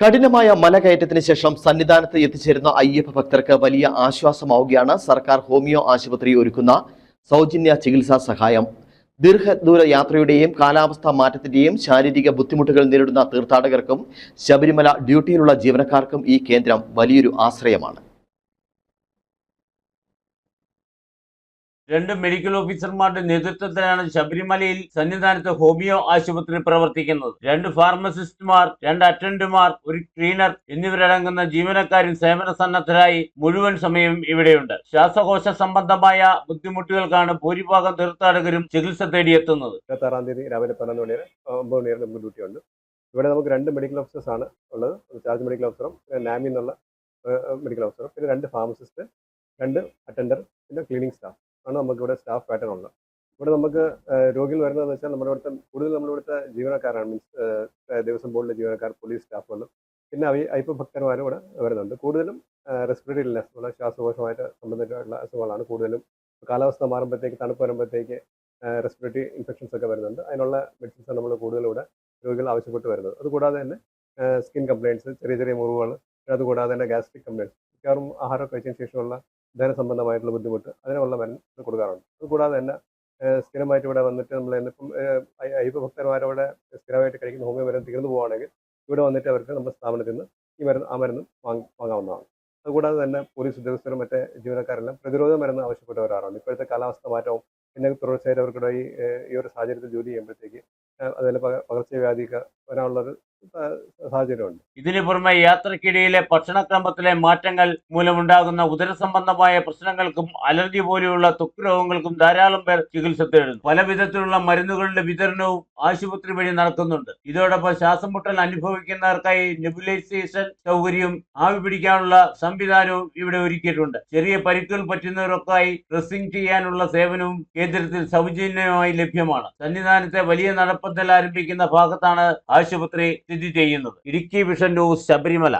കഠിനമായ മലകയറ്റത്തിന് ശേഷം സന്നിധാനത്ത് എത്തിച്ചേരുന്ന അയ്യപ്പ ഭക്തർക്ക് വലിയ ആശ്വാസമാവുകയാണ്. സർക്കാർ ഹോമിയോ ആശുപത്രി ഒരുക്കുന്ന സൗജന്യ ചികിത്സാ സഹായം. ദീർഘദൂര യാത്രയുടെയും കാലാവസ്ഥാ മാറ്റത്തിന്റെയും ശാരീരിക ബുദ്ധിമുട്ടുകൾ നേരിടുന്ന തീർത്ഥാടകർക്കും ശബരിമല ഡ്യൂട്ടിയിലുള്ള ജീവനക്കാർക്കും ഈ കേന്ദ്രം വലിയൊരു ആശ്രയമാണ്. രണ്ട് മെഡിക്കൽ ഓഫീസർമാരുടെ നേതൃത്വത്തിലാണ് ശബരിമലയിൽ സന്നിധാനത്ത് ഹോമിയോ ആശുപത്രി പ്രവർത്തിക്കുന്നത്. രണ്ട് ഫാർമസിസ്റ്റുമാർ രണ്ട് അറ്റൻഡുമാർ ഒരു ക്ലീനർ എന്നിവരടങ്ങുന്ന ജീവനക്കാരും സേവന സന്നദ്ധരായി മുഴുവൻ സമയം ഇവിടെയുണ്ട്. ശ്വാസകോശ സംബന്ധമായ ബുദ്ധിമുട്ടുകൾക്കാണ് ഭൂരിഭാഗം തീർത്ഥാടകരും ചികിത്സ തേടിയെത്തുന്നത്. ഇരുപത്താറാം തീയതി രാവിലെ പതിനൊന്ന് മണി വരെ ഒമ്പത് ഉണ്ട് ഇവിടെ നമുക്ക് രണ്ട് മെഡിക്കൽ ഓഫീസേഴ്സ് ആണ് ഉള്ളത്. ചാർജ് മെഡിക്കൽ ഓഫീസറും നാമി എന്നുള്ള മെഡിക്കൽ ഓഫീസറും പിന്നെ രണ്ട് ഫാർമസിസ്റ്റ് രണ്ട് അറ്റൻഡർ പിന്നെ ക്ലീനിങ് സ്റ്റാഫ് ആണ് നമുക്ക് ഇവിടെ സ്റ്റാഫ് പാറ്റേൺ ഉള്ളത്. ഇവിടെ നമുക്ക് രോഗികൾ വരുന്നതെന്ന് വെച്ചാൽ നമ്മുടെ ഇവിടുത്തെ കൂടുതൽ നമ്മുടെ ഇവിടുത്തെ ജീവനക്കാരാണ്. മീൻസ് ദേവസ്വം ബോർഡിലെ ജീവനക്കാർ പോലീസ് സ്റ്റാഫുകളും പിന്നെ അവ അയ്യപ്പ ഭക്തന്മാരും ഇവിടെ വരുന്നുണ്ട്. കൂടുതലും റെസ്പിറേറ്ററി ലെസ് ഉള്ള ശ്വാസകോശമായിട്ട് സംബന്ധിച്ചിട്ടുള്ള അസുഖങ്ങളാണ് കൂടുതലും. കാലാവസ്ഥ മാറുമ്പോഴത്തേക്ക് തണുപ്പ് വരുമ്പോഴത്തേക്ക് റെസ്പിറേറ്ററി ഇൻഫെക്ഷൻസ് ഒക്കെ വരുന്നുണ്ട്. അതിനുള്ള മെഡിസിൻസ് നമ്മൾ കൂടുതലും ഇവിടെ രോഗികൾ ആവശ്യപ്പെട്ട് വരുന്നത്. അതുകൂടാതെ തന്നെ സ്കിൻ കംപ്ലയിൻസ് ചെറിയ ചെറിയ മുറിവുകൾ അതുകൂടാതെ തന്നെ ഗ്യാസ്ട്രിക് കംപ്ലയിൻസ് മിക്കവാറും ആഹാരം കഴിച്ചതിന് ശേഷമുള്ള ദഹന സംബന്ധമായിട്ടുള്ള ബുദ്ധിമുട്ട് അതിനുള്ള മരുന്ന് കൊടുക്കാറുണ്ട്. അത് കൂടാതെ തന്നെ സ്ഥിരമായിട്ട് ഇവിടെ വന്നിട്ട് നമ്മൾ ഇന്നിപ്പം അയ്യപ്പ ഭക്തന്മാരവിടെ സ്ഥിരമായിട്ട് കഴിക്കുന്ന ഹോമിയോ മരുന്ന് തീർന്നു പോവുകയാണെങ്കിൽ ഇവിടെ വന്നിട്ട് അവർക്ക് നമ്മുടെ സ്ഥാപനത്തിൽ നിന്ന് ഈ മരുന്ന് ആ മരുന്നും വാങ്ങി വാങ്ങാവുന്നതാണ്. അതുകൂടാതെ തന്നെ പോലീസ് ഉദ്യോഗസ്ഥരും മറ്റേ ജീവനക്കാരെല്ലാം പ്രതിരോധ മരുന്ന് ആവശ്യപ്പെട്ട് വരാറുണ്ട്. ഇപ്പോഴത്തെ കാലാവസ്ഥ മാറ്റവും പിന്നെ തുടർച്ചയായിട്ട് അവർക്കിടെ ഈ ഒരു സാഹചര്യത്തിൽ ജോലി ചെയ്യുമ്പോഴത്തേക്ക് അതുപോലെ പക- പകർച്ചവ്യാധിയൊക്കെ വരാനുള്ളൊരു സാഹചര്യമുണ്ട്. ഇതിനു പുറമെ യാത്രക്കിടയിലെ ഭക്ഷണക്രമത്തിലെ മാറ്റങ്ങൾ മൂലമുണ്ടാകുന്ന ഉദര സംബന്ധമായ പ്രശ്നങ്ങൾക്കും അലർജി പോലെയുള്ള ത്വക്ക് രോഗങ്ങൾക്കും ധാരാളം പേർ ചികിത്സ തേടുന്നു. പല വിധത്തിലുള്ള മരുന്നുകളുടെ വിതരണവും ആശുപത്രി വഴി നടക്കുന്നുണ്ട്. ഇതോടൊപ്പം ശ്വാസം മുട്ടൽ അനുഭവിക്കുന്നവർക്കായി നെബുലൈസേഷൻ സൗകര്യവും ആവി പിടിക്കാനുള്ള സംവിധാനവും ഇവിടെ ഒരുക്കിയിട്ടുണ്ട്. ചെറിയ പരിക്കുകൾ പറ്റുന്നവർക്കായി ഡ്രസ്സിംഗ് ചെയ്യാനുള്ള സേവനവും കേന്ദ്രത്തിൽ സൗജന്യമായി ലഭ്യമാണ്. സന്നിധാനത്തെ വലിയ നടപ്പന്തൽ ആരംഭിക്കുന്ന ഭാഗത്താണ് ആശുപത്രി സ്ഥിതി ചെയ്യുന്നത്. Idukki vision news Sabarimala.